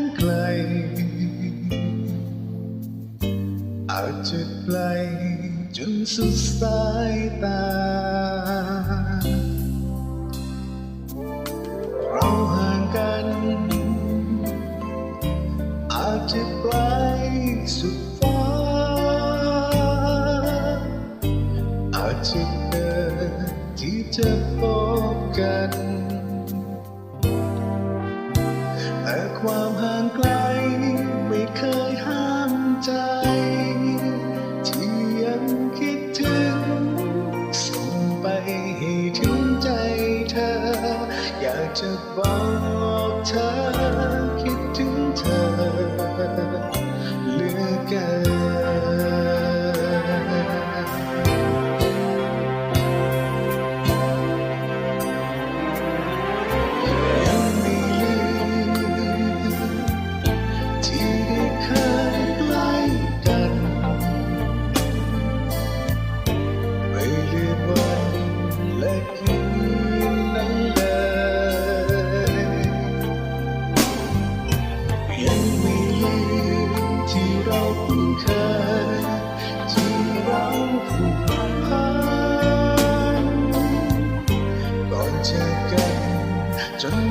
นไกล อาจจะไกลจนสุดสายตา เราห่างกัน อาจจะไกลสุดฟ้า อาจจะเกิดที่จะพบกัน ความห่างไกล ไม่เคยห้ามใจ ที่ยังคิดถึง ส่งไปให้ถึงใจเธอ อยากจะบอกเธอ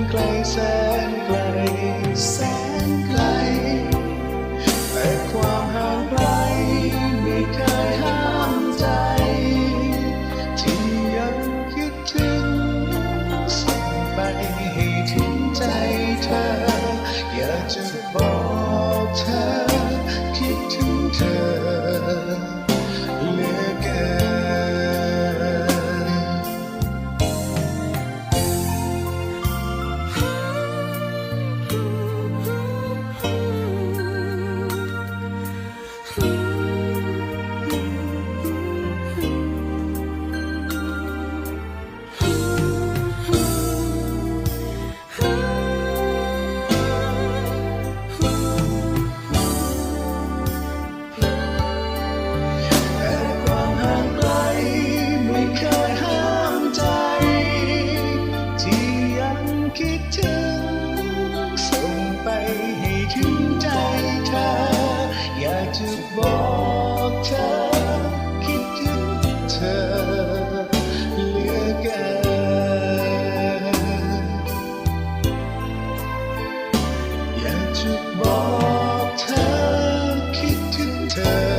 ไกลแสนไกลแสนไกล แต่ความห่างไกลไม่เคยห้ามใจ ที่ยังคิดถึงส่งไปให้ถึงใจเธอ จะบอกเธอ คิดถึงเธอเหลือเกินอยาจะบอกเธอ คิดถึงเธอ